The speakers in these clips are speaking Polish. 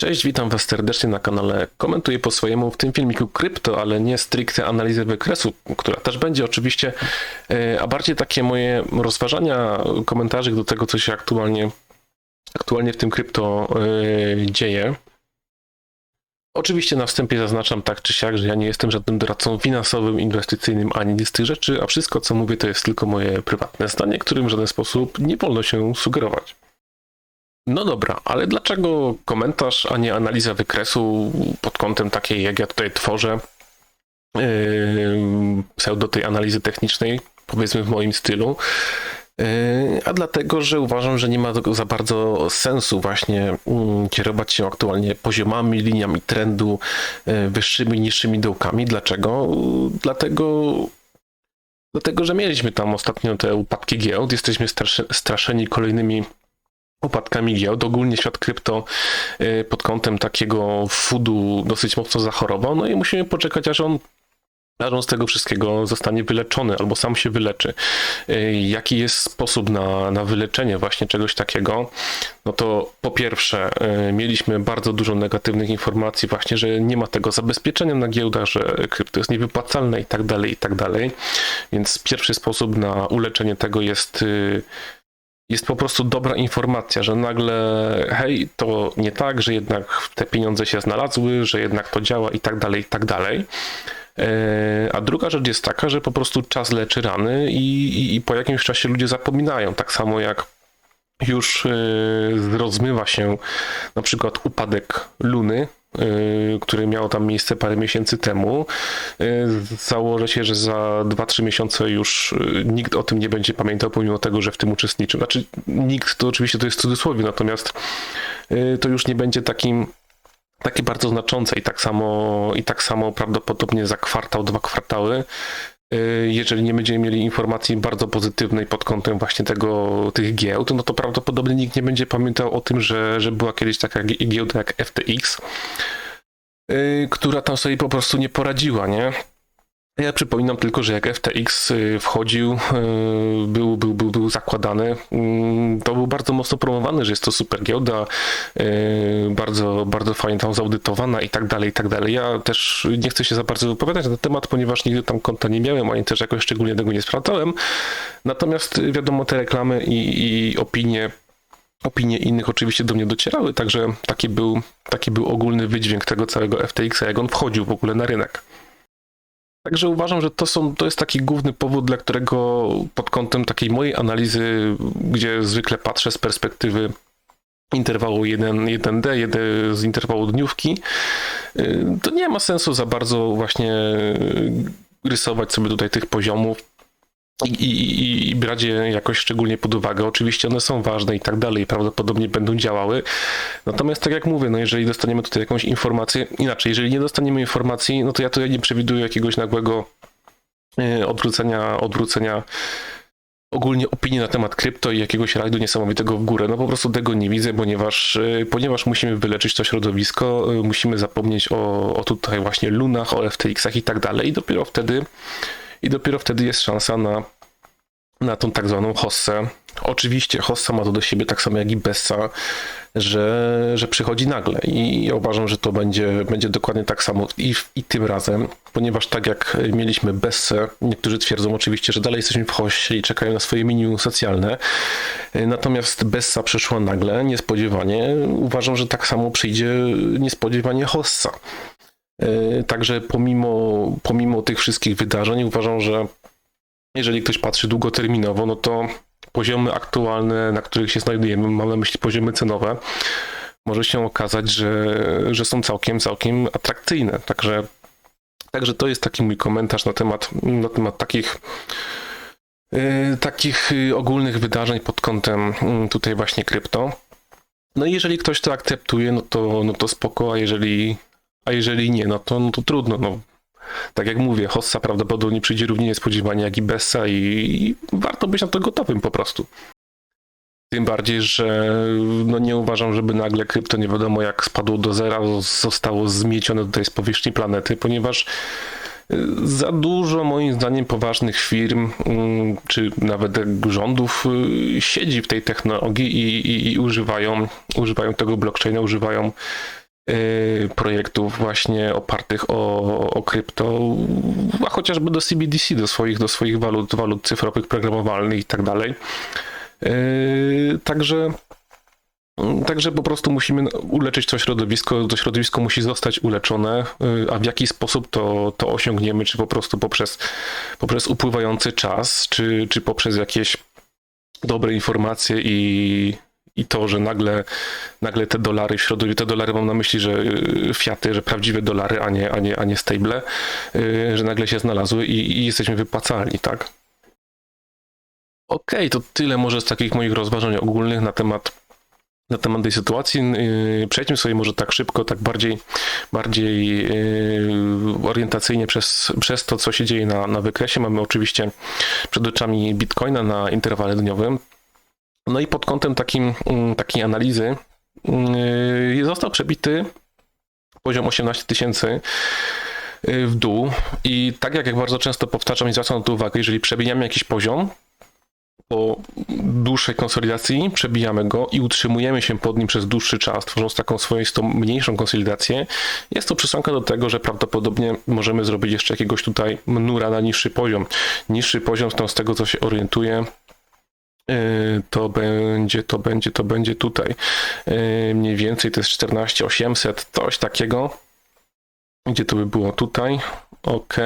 Cześć, witam Was serdecznie na kanale Komentuję po swojemu w tym filmiku krypto, ale nie stricte analizę wykresu, która też będzie oczywiście, e, a bardziej takie moje rozważania, komentarzy do tego, co się aktualnie, aktualnie w tym krypto e, dzieje. Oczywiście na wstępie zaznaczam tak czy siak, że ja nie jestem żadnym doradcą finansowym, inwestycyjnym ani nic z tych rzeczy, a wszystko co mówię to jest tylko moje prywatne zdanie, którym w żaden sposób nie wolno się sugerować. No dobra, ale dlaczego komentarz, a nie analiza wykresu pod kątem takiej, jak ja tutaj tworzę, yy, pseudo tej analizy technicznej, powiedzmy w moim stylu? Yy, a dlatego, że uważam, że nie ma za bardzo sensu właśnie mm, kierować się aktualnie poziomami, liniami trendu, yy, wyższymi, niższymi dołkami. Dlaczego? Dlatego, dlatego że mieliśmy tam ostatnio te upadki giełd, jesteśmy straszeni kolejnymi upadkami giełd. Ogólnie świat krypto y, pod kątem takiego foodu dosyć mocno zachorował, no i musimy poczekać, aż on aż z tego wszystkiego zostanie wyleczony albo sam się wyleczy. Y, jaki jest sposób na, na wyleczenie właśnie czegoś takiego? No to po pierwsze, y, mieliśmy bardzo dużo negatywnych informacji właśnie, że nie ma tego zabezpieczenia na giełdach, że krypto jest niewypłacalne i tak dalej, i tak dalej. Więc pierwszy sposób na uleczenie tego jest jest po prostu dobra informacja, że nagle hej, to nie tak, że jednak te pieniądze się znalazły, że jednak to działa i tak dalej, i tak dalej. E, a druga rzecz jest taka, że po prostu czas leczy rany i, i, i po jakimś czasie ludzie zapominają. Tak samo jak już e, rozmywa się na przykład upadek Luny, Y, który miał tam miejsce parę miesięcy temu. Y, założę się, że za 2-3 miesiące już y, nikt o tym nie będzie pamiętał, pomimo tego, że w tym uczestniczył. Znaczy, nikt to oczywiście to jest w cudzysłowie, natomiast to już nie będzie takim takie bardzo znaczące i tak samo i tak samo prawdopodobnie za kwartał, dwa kwartały jeżeli nie będziemy mieli informacji bardzo pozytywnej pod kątem właśnie tego, tych giełd, no to prawdopodobnie nikt nie będzie pamiętał o tym, że, że była kiedyś taka giełda jak FTX, y, która tam sobie po prostu nie poradziła, nie? Ja przypominam tylko, że jak FTX y, wchodził, y, był, był, był, był zakładany, mm, to był bardzo mocno promowany, że jest to super giełda, y, bardzo, bardzo fajnie tam zaudytowana i tak dalej, i tak dalej. Ja też nie chcę się za bardzo wypowiadać na ten temat, ponieważ nigdy tam konta nie miałem, ani też jakoś szczególnie tego nie sprawdzałem. Natomiast wiadomo, te reklamy i, i opinie opinie innych oczywiście do mnie docierały, także taki był, taki był ogólny wydźwięk tego całego FTX-a, jak on wchodził w ogóle na rynek. Także uważam, że to, są, to jest taki główny powód, dla którego pod kątem takiej mojej analizy, gdzie zwykle patrzę z perspektywy interwału 1, 1D, 1 z interwału dniówki, y, to nie ma sensu za bardzo właśnie rysować sobie tutaj tych poziomów i, i, i brać je jakoś szczególnie pod uwagę. Oczywiście one są ważne i tak dalej, prawdopodobnie będą działały. Natomiast tak jak mówię, no jeżeli dostaniemy tutaj jakąś informację, inaczej, jeżeli nie dostaniemy informacji, no to ja tutaj nie przewiduję jakiegoś nagłego e, odwrócenia, odwrócenia ogólnie opinii na temat krypto i jakiegoś rajdu niesamowitego w górę. No po prostu tego nie widzę, ponieważ, e, ponieważ musimy wyleczyć to środowisko, e, musimy zapomnieć o, o tutaj właśnie lunach, o FTX-ach i tak dalej i dopiero wtedy i dopiero wtedy jest szansa na, na tą tak zwaną hossę. Oczywiście hossa ma to do siebie tak samo jak i Bessa, że, że przychodzi nagle i ja uważam, że to będzie, będzie dokładnie tak samo i, i tym razem, ponieważ tak jak mieliśmy Bessę, niektórzy twierdzą oczywiście, że dalej jesteśmy w hossie i czekają na swoje minimum socjalne, natomiast Bessa przeszła nagle, niespodziewanie, uważam, że tak samo przyjdzie niespodziewanie hossa. E, także pomimo, pomimo tych wszystkich wydarzeń uważam, że jeżeli ktoś patrzy długoterminowo, no to poziomy aktualne, na których się znajdujemy, mam na myśli poziomy cenowe, może się okazać, że, że są całkiem, całkiem atrakcyjne. Także, także to jest taki mój komentarz na temat, na temat takich yy, takich ogólnych wydarzeń pod kątem mm, tutaj właśnie krypto. No i jeżeli ktoś to akceptuje, no to, no to spoko, a jeżeli a jeżeli nie, no to, no to trudno. No. Tak jak mówię, Hossa prawdopodobnie przyjdzie równie niespodziewanie jak i Bessa i, i warto być na to gotowym po prostu. Tym bardziej, że no nie uważam, żeby nagle krypto nie wiadomo jak spadło do zera, zostało zmiecione tutaj z powierzchni planety, ponieważ y, za dużo moim zdaniem poważnych firm, mm, czy nawet rządów y, siedzi w tej technologii i, i, i używają, używają tego blockchaina, używają projektów właśnie opartych o, o krypto, a chociażby do CBDC, do swoich, do swoich walut, walut cyfrowych, programowalnych i tak dalej. Y, także Także po prostu musimy uleczyć to środowisko, to środowisko musi zostać uleczone, a w jaki sposób to, to osiągniemy, czy po prostu poprzez, poprzez upływający czas, czy, czy poprzez jakieś dobre informacje i, i to, że nagle, nagle te dolary w środowisku, te dolary mam na myśli, że y, fiaty, że prawdziwe dolary, a nie, a nie, a nie stable, y, że nagle się znalazły i, i jesteśmy wypłacalni, tak? Okej, okay, to tyle może z takich moich rozważań ogólnych na temat na temat tej sytuacji. Y, przejdźmy sobie może tak szybko, tak bardziej, bardziej orientacyjnie przez, przez to, co się dzieje na, na wykresie. Mamy oczywiście przed oczami Bitcoina na interwale dniowym. No i pod kątem takim, mm, takiej analizy yy, został przebity poziom 18 tysięcy yy, w dół i tak jak, bardzo często powtarzam i zwracam na to uwagę, jeżeli przebijamy jakiś poziom, po dłuższej konsolidacji przebijamy go i utrzymujemy się pod nim przez dłuższy czas, tworząc taką swoistą mniejszą konsolidację, jest to przesłanka do tego, że prawdopodobnie możemy zrobić jeszcze jakiegoś tutaj nura na niższy poziom. Niższy poziom, z tego co się orientuję, Y, to będzie, to będzie, to będzie tutaj. Y, mniej więcej to jest 14800, coś takiego. Gdzie to by było tutaj? Ok.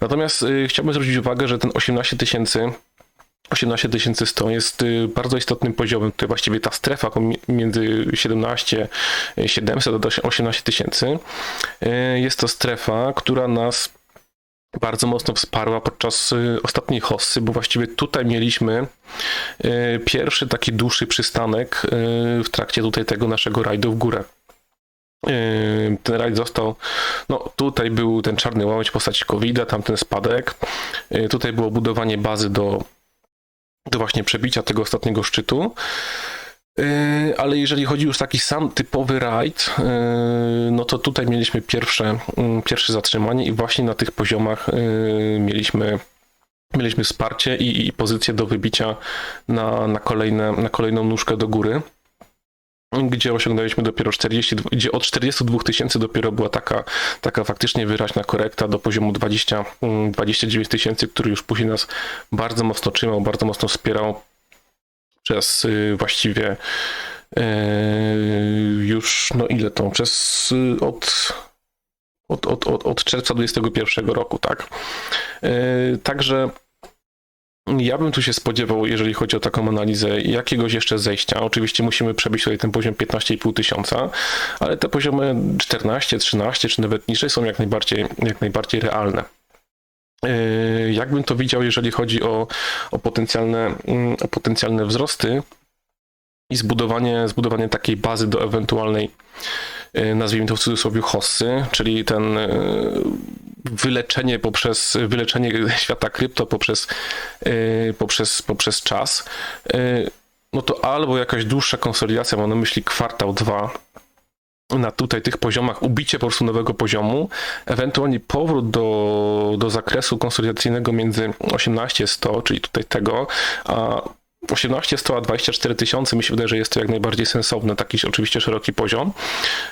Natomiast y, chciałbym zwrócić uwagę, że ten 18 tysięcy 18100 jest bardzo istotnym poziomem. To właściwie ta strefa między 17 700 a 18 tysięcy. Jest to strefa, która nas bardzo mocno wsparła podczas y, ostatniej hossy, bo właściwie tutaj mieliśmy y, pierwszy taki dłuższy przystanek y, w trakcie tutaj tego naszego rajdu w górę. Ten rajd został, no tutaj był ten czarny łamać w postaci covid tam ten spadek, tutaj było budowanie bazy do, do właśnie przebicia tego ostatniego szczytu. Yy, ale jeżeli chodzi już taki sam typowy rajd, yy, no to tutaj mieliśmy pierwsze, mm, pierwsze zatrzymanie i właśnie na tych poziomach yy, mieliśmy mieliśmy wsparcie i, i pozycję do wybicia na, na, kolejne, na kolejną nóżkę do góry gdzie osiągnęliśmy dopiero 40, gdzie od 42 tysięcy dopiero była taka, taka faktycznie wyraźna korekta do poziomu 20, 29 mm, tysięcy, który już później nas bardzo mocno trzymał, bardzo mocno wspierał przez y, właściwie y, już, no ile to, przez y, od, od, od, od, od czerwca 2021 roku, tak. Także ja bym tu się spodziewał, jeżeli chodzi o taką analizę, jakiegoś jeszcze zejścia. Oczywiście musimy przebić tutaj ten poziom 15,5 tysiąca, ale te poziomy 14, 13 czy nawet niżej są jak najbardziej, jak najbardziej realne. Jakbym to widział, jeżeli chodzi o, o, potencjalne, mm, o potencjalne wzrosty i zbudowanie, zbudowanie takiej bazy do ewentualnej, yy, nazwijmy to w cudzysłowie, hossy, czyli ten yy, wyleczenie poprzez wyleczenie świata krypto poprzez, poprzez, poprzez czas, no to albo jakaś dłuższa konsolidacja, mam na myśli kwartał, dwa, na tutaj tych poziomach, ubicie po prostu nowego poziomu, ewentualnie powrót do, do zakresu konsolidacyjnego między 18 100, czyli tutaj tego, a 18 100 a 24 tysiące mi się wydaje, że jest to jak najbardziej sensowne, taki oczywiście szeroki poziom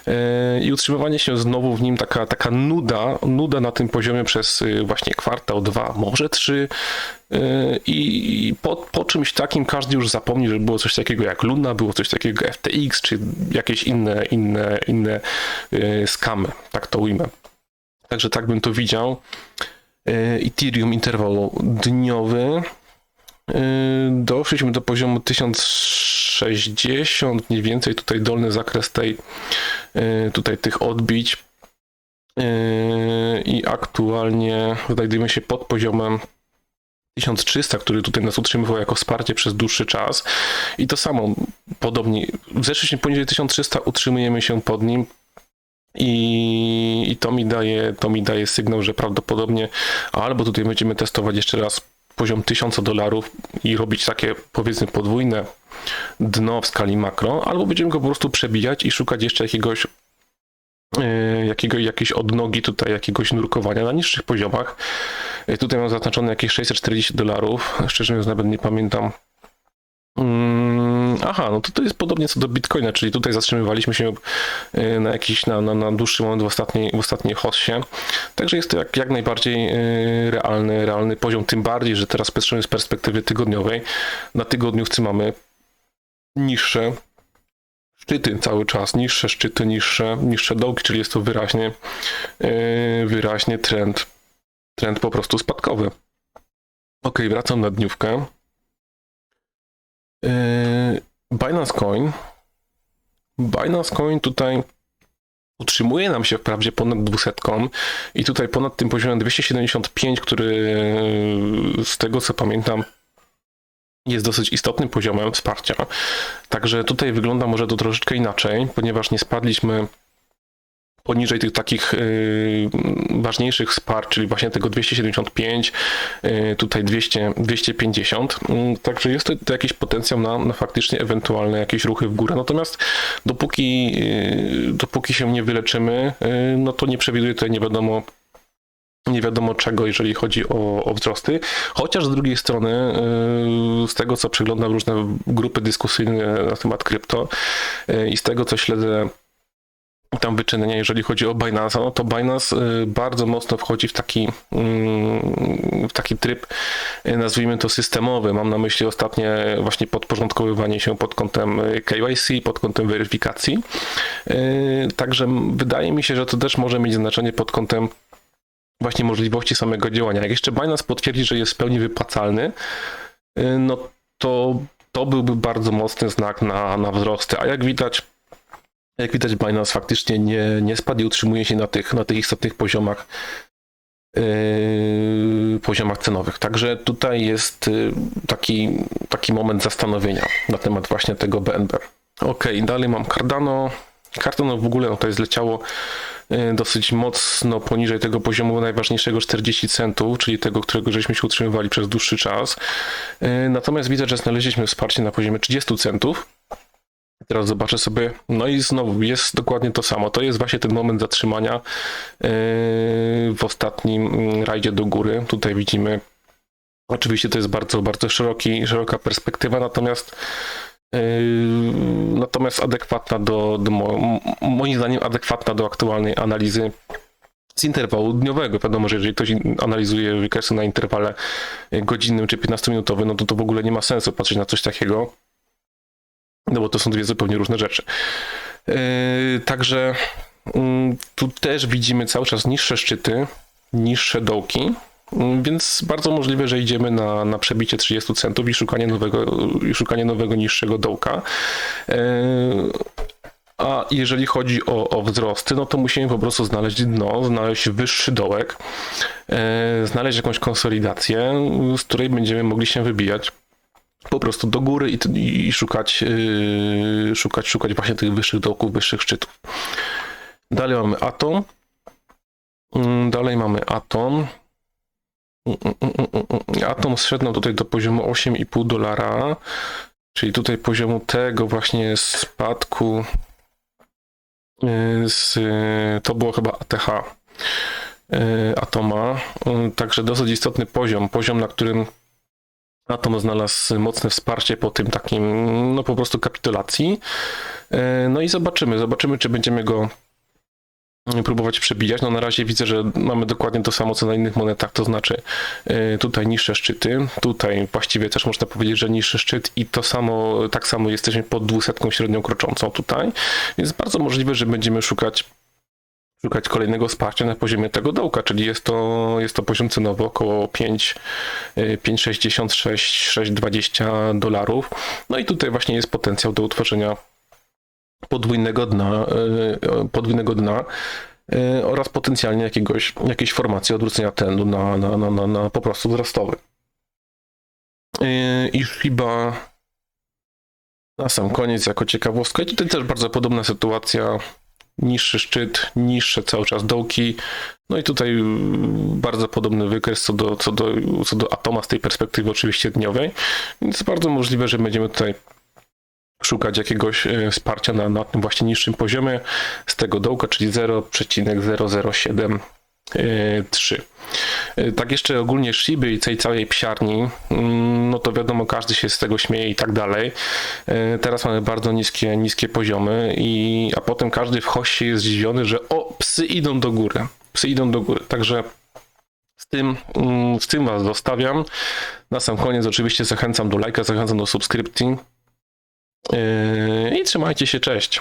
yy, i utrzymywanie się znowu w nim taka, taka nuda, nuda na tym poziomie przez yy, właśnie kwartał, dwa, może trzy yy, i po, po czymś takim każdy już zapomni, że było coś takiego jak Luna, było coś takiego jak FTX, czy jakieś inne, inne, inne skamy, tak to ujmę. Także tak bym to widział. Ethereum interwał dniowy doszliśmy do poziomu 1060, mniej więcej tutaj dolny zakres tej, yy, tutaj tych odbić. Yy, i aktualnie znajdujemy się pod poziomem 1300, który tutaj nas utrzymywał jako wsparcie przez dłuższy czas. I to samo, podobnie, zeszliśmy poniżej 1300, utrzymujemy się pod nim, i, i, to, mi daje, to mi daje sygnał, że prawdopodobnie albo tutaj będziemy testować jeszcze raz poziom 1000 dolarów i robić takie powiedzmy podwójne dno w skali makro, albo będziemy go po prostu przebijać i szukać jeszcze jakiegoś e, jakiego, jakiejś odnogi tutaj, jakiegoś nurkowania na niższych poziomach. E, tutaj mam zaznaczone jakieś 640 dolarów, szczerze mówiąc nawet nie pamiętam, mm, Aha, no to to jest podobnie co do Bitcoina, czyli tutaj zatrzymywaliśmy się y, na jakiś, na, na, na dłuższy moment w ostatniej, w ostatniej hossie. Także jest to jak, jak najbardziej y, realny, realny poziom, tym bardziej, że teraz patrzymy z perspektywy tygodniowej. Na tygodniówce mamy niższe szczyty cały czas, niższe szczyty, niższe, niższe dołki, czyli jest to wyraźnie, yy, wyraźnie trend, trend po prostu spadkowy. Ok, wracam na dniówkę. Binance Coin. Binance Coin tutaj utrzymuje nam się wprawdzie ponad 200 i tutaj ponad tym poziomem 275, który z tego co pamiętam jest dosyć istotnym poziomem wsparcia. Także tutaj wygląda może to troszeczkę inaczej, ponieważ nie spadliśmy poniżej tych takich y, ważniejszych wsparć, czyli właśnie tego 275, y, tutaj 200, 250. Y, także jest to, jakiś potencjał na, na faktycznie ewentualne jakieś ruchy w górę. Natomiast dopóki, y, dopóki się nie wyleczymy, no to nie przewiduję tutaj nie wiadomo nie wiadomo czego, jeżeli chodzi o, o wzrosty. Chociaż z drugiej strony, z tego co przeglądam różne grupy dyskusyjne na temat krypto i z tego co śledzę tam wyczynienia, jeżeli chodzi o Binance, no to Binance yy, bardzo mocno wchodzi w taki, w taki tryb, nazwijmy to systemowy. Mam na myśli ostatnie właśnie podporządkowywanie się pod kątem KYC, pod kątem weryfikacji. Także wydaje mi się, że to też może mieć znaczenie pod kątem właśnie możliwości samego działania. Jak jeszcze Binance potwierdzi, że jest w pełni wypłacalny, y, no to to byłby bardzo mocny znak na, na wzrosty. A jak widać, jak widać, Binance faktycznie nie, nie spadł i utrzymuje się na tych, na tych istotnych poziomach, yy, poziomach cenowych. Także tutaj jest yy, taki, taki moment zastanowienia na temat właśnie tego BNB. Ok, dalej mam Cardano. Cardano w ogóle no to jest leciało Y, dosyć mocno poniżej tego poziomu najważniejszego 40 centów, czyli tego, którego żeśmy się utrzymywali przez dłuższy czas. Y, natomiast widzę, że znaleźliśmy wsparcie na poziomie 30 centów. Teraz zobaczę sobie, no i znowu jest dokładnie to samo. To jest właśnie ten moment zatrzymania y, w ostatnim mm, rajdzie do góry. Tutaj widzimy, oczywiście to jest bardzo, bardzo szeroki, szeroka perspektywa, natomiast Yy, natomiast adekwatna do, do, moim zdaniem adekwatna do aktualnej analizy z interwału dniowego. Wiadomo, że jeżeli ktoś analizuje wykresy na interwale godzinnym czy 15-minutowym, no to to w ogóle nie ma sensu patrzeć na coś takiego, no bo to są dwie zupełnie różne rzeczy. Yy, także yy, tu też widzimy cały czas niższe szczyty, niższe dołki, Mm, więc bardzo możliwe, że idziemy na, na przebicie 30 centów i szukanie nowego, szukanie nowego niższego dołka. E, a jeżeli chodzi o, o wzrosty, no to musimy po prostu znaleźć dno, znaleźć wyższy dołek, e, znaleźć jakąś konsolidację, z której będziemy mogli się wybijać po prostu do góry i, i szukać, e, szukać, szukać właśnie tych wyższych dołków, wyższych szczytów. Dalej mamy Atom. Mm, dalej mamy Atom. Atom zszedł tutaj do poziomu 8,5 dolara, czyli tutaj poziomu tego właśnie spadku y, z, to było chyba ATH y, Atoma, y, także dosyć istotny poziom, poziom na którym Atom znalazł mocne wsparcie po tym takim, no po prostu kapitulacji. No i zobaczymy, zobaczymy, czy będziemy go próbować przebijać. No na razie widzę, że mamy dokładnie to samo co na innych monetach, to znaczy y, tutaj niższe szczyty, tutaj właściwie też można powiedzieć, że niższy szczyt i to samo, tak samo jesteśmy pod 200 średnią kroczącą tutaj, więc bardzo możliwe, że będziemy szukać szukać kolejnego wsparcia na poziomie tego dołka, czyli jest to, jest to poziom cenowy około 5, 5,66, 6,20 dolarów. No i tutaj właśnie jest potencjał do utworzenia podwójnego dna, e, podwójnego dna e, oraz potencjalnie jakiegoś, jakiejś formacji odwrócenia trendu na, na, na, na, na po prostu wzrostowy. I chyba na sam koniec, jako ciekawostka, i tutaj też bardzo podobna sytuacja. Niższy szczyt, niższe cały czas dołki. No i tutaj bardzo podobny wykres co do, co do, co do atoma z tej perspektywy oczywiście dniowej. Więc bardzo możliwe, że będziemy tutaj szukać jakiegoś e, wsparcia na, na tym właśnie niższym poziomie z tego dołka, czyli 0,007 Yy, Trzy. Yy, Tak jeszcze ogólnie Shiby i tej całej psiarni, mm, no to wiadomo, każdy się z tego śmieje i tak dalej. Yy, Teraz mamy bardzo niskie, niskie poziomy, i, a potem każdy w hoście jest zdziwiony, że o, psy idą do góry. Psy idą do góry. Także z tym, mm, z tym was zostawiam. Na sam koniec oczywiście zachęcam do lajka, zachęcam do subskrypcji. I trzymajcie się, cześć.